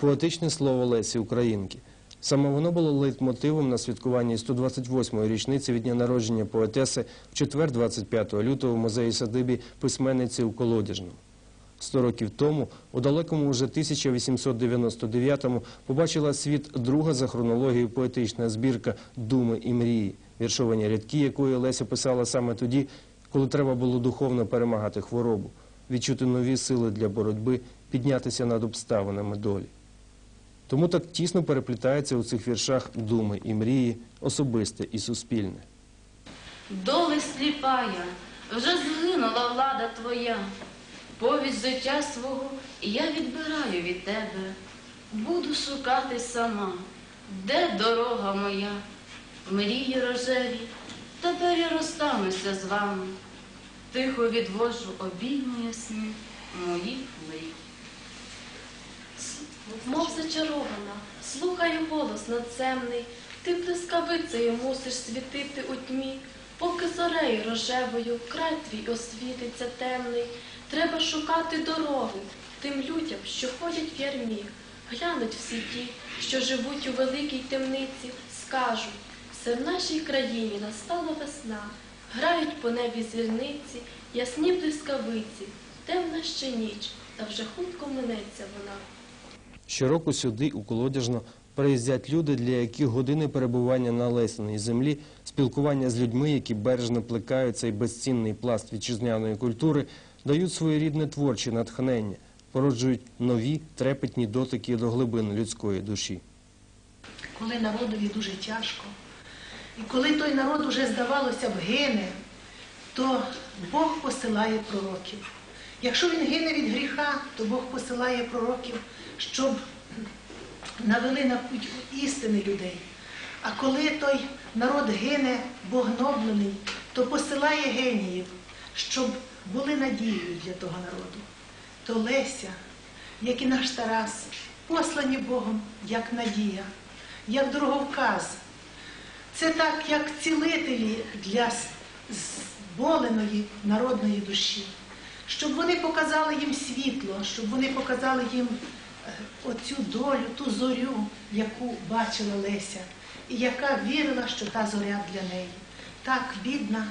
Поетичне слово Лесі Українки. Саме воно було лейтмотивом на святкуванні 128-ї річниці від дня народження поетеси в четвер, 25 лютого, в музеї садибі письменниці у Колодяжному. Сто років тому, у далекому вже 1899-му, побачила світ друга за хронологією поетична збірка «Думи і мрії», віршовані рядки якої Леся писала саме тоді, коли треба було духовно перемагати хворобу, відчути нові сили для боротьби, піднятися над обставинами долі. Тому так тісно переплітається у цих віршах думи і мрії, особисте і суспільне. Доли сліпая, вже згинула влада твоя. Повість життя свого я відбираю від тебе. Буду шукати сама, де дорога моя, мрії рожеві, тепер я розстануся з вами. Тихо відвожу обійми ясні моїх мрій. Мов зачарована, слухаю голос надземний, ти блискавицею мусиш світити у тьмі, поки зорею рожевою край твій освітиться темний. Треба шукати дороги тим людям, що ходять в ярмі, глянуть всі ті, що живуть у великій темниці, скажуть, все в нашій країні настала весна, грають по небі зірниці, ясні блискавиці, темна ще ніч, та вже хутко минеться вона. Щороку сюди, у Колодяжно, приїздять люди, для яких години перебування на лесеній землі, спілкування з людьми, які бережно плекають цей безцінний пласт вітчизняної культури, дають своєрідне творче натхнення, породжують нові трепетні дотики до глибин людської душі. коли народові дуже тяжко, і коли той народ уже, здавалося б, гине, то Бог посилає пророків. Якщо він гине від гріха, то Бог посилає пророків, щоб навели на путь істини людей. А коли той народ гине, Бог гноблений, то посилає геніїв, щоб були надією для того народу. То Леся, як і наш Тарас, послані Богом як надія, як дороговказ. Це так, як цілителі для зболеної народної душі, щоб вони показали їм світло, щоб вони показали їм е, оцю долю, ту зорю, яку бачила Леся, і яка вірила, що та зоря для неї. Так, бідна,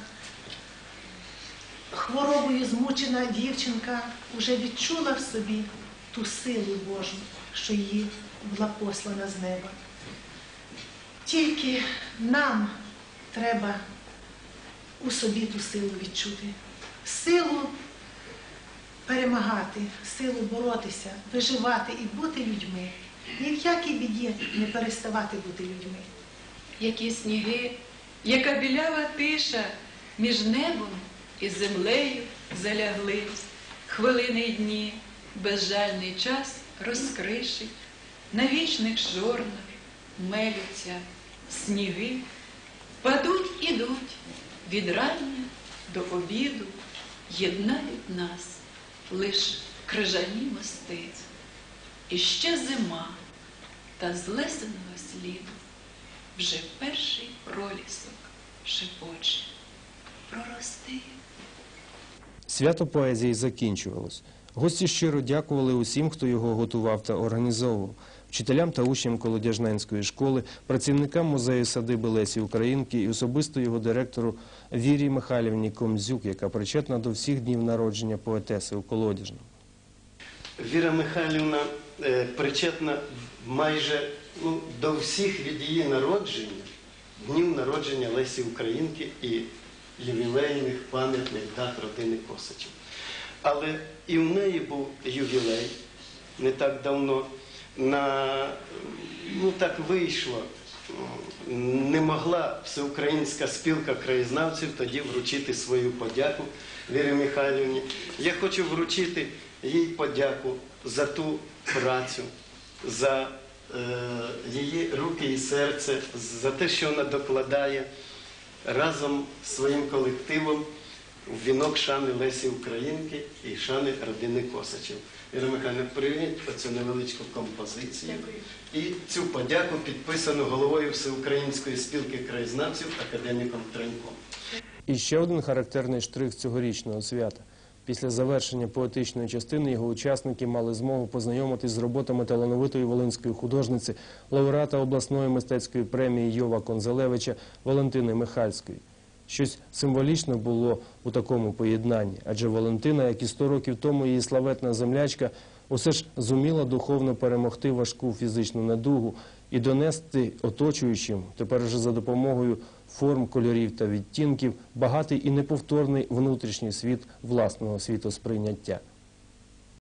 хворобою змучена дівчинка вже відчула в собі ту силу Божу, що її була послана з неба. Тільки нам треба у собі ту силу відчути, силу перемагати, силу боротися, виживати і бути людьми. Ні в якій біді не переставати бути людьми. які сніги, яка білява тиша між небом і землею залягли. Хвилини й дні безжальний час розкришить, на вічних жорнах мелються сніги, падуть ідуть від рання до обіду, єднають нас лиш крижані мости. І ще зима, та з лесеного сліду вже перший пролісок шепоче. Прорости. Свято поезії закінчувалось. Гості щиро дякували усім, хто його готував та організовував. Вчителям та учням Колодяжненської школи, працівникам музею садиби Лесі Українки і особисто його директору Вірі Михайлівні Комзюк, яка причетна до всіх днів народження поетеси у Колодяжному. Віра Михайлівна е, причетна майже ну, до всіх від її народження, днів народження Лесі Українки і ювілейних пам'ятних дат родини Косачів. Але і в неї був ювілей не так давно. На, ну так вийшло. Не могла всеукраїнська спілка краєзнавців тоді вручити свою подяку Вірі Михайлівні. Я хочу вручити їй подяку за ту працю, за е, її руки і серце, за те, що вона докладає разом з своїм колективом в вінок шани Лесі Українки і шани родини Косачів. Віра Михайлівна, прийміть оцю невеличку композицію і цю подяку підписану головою Всеукраїнської спілки краєзнавців академіком Треньком. І ще один характерний штрих цьогорічного свята. Після завершення поетичної частини його учасники мали змогу познайомитись з роботами талановитої волинської художниці, лауреата обласної мистецької премії Йова Конзалевича Валентини Михальської. Щось символічне було у такому поєднанні, адже Валентина, як і 100 років тому її славетна землячка, усе ж зуміла духовно перемогти важку фізичну недугу і донести оточуючим, тепер вже за допомогою форм, кольорів та відтінків, багатий і неповторний внутрішній світ власного світосприйняття.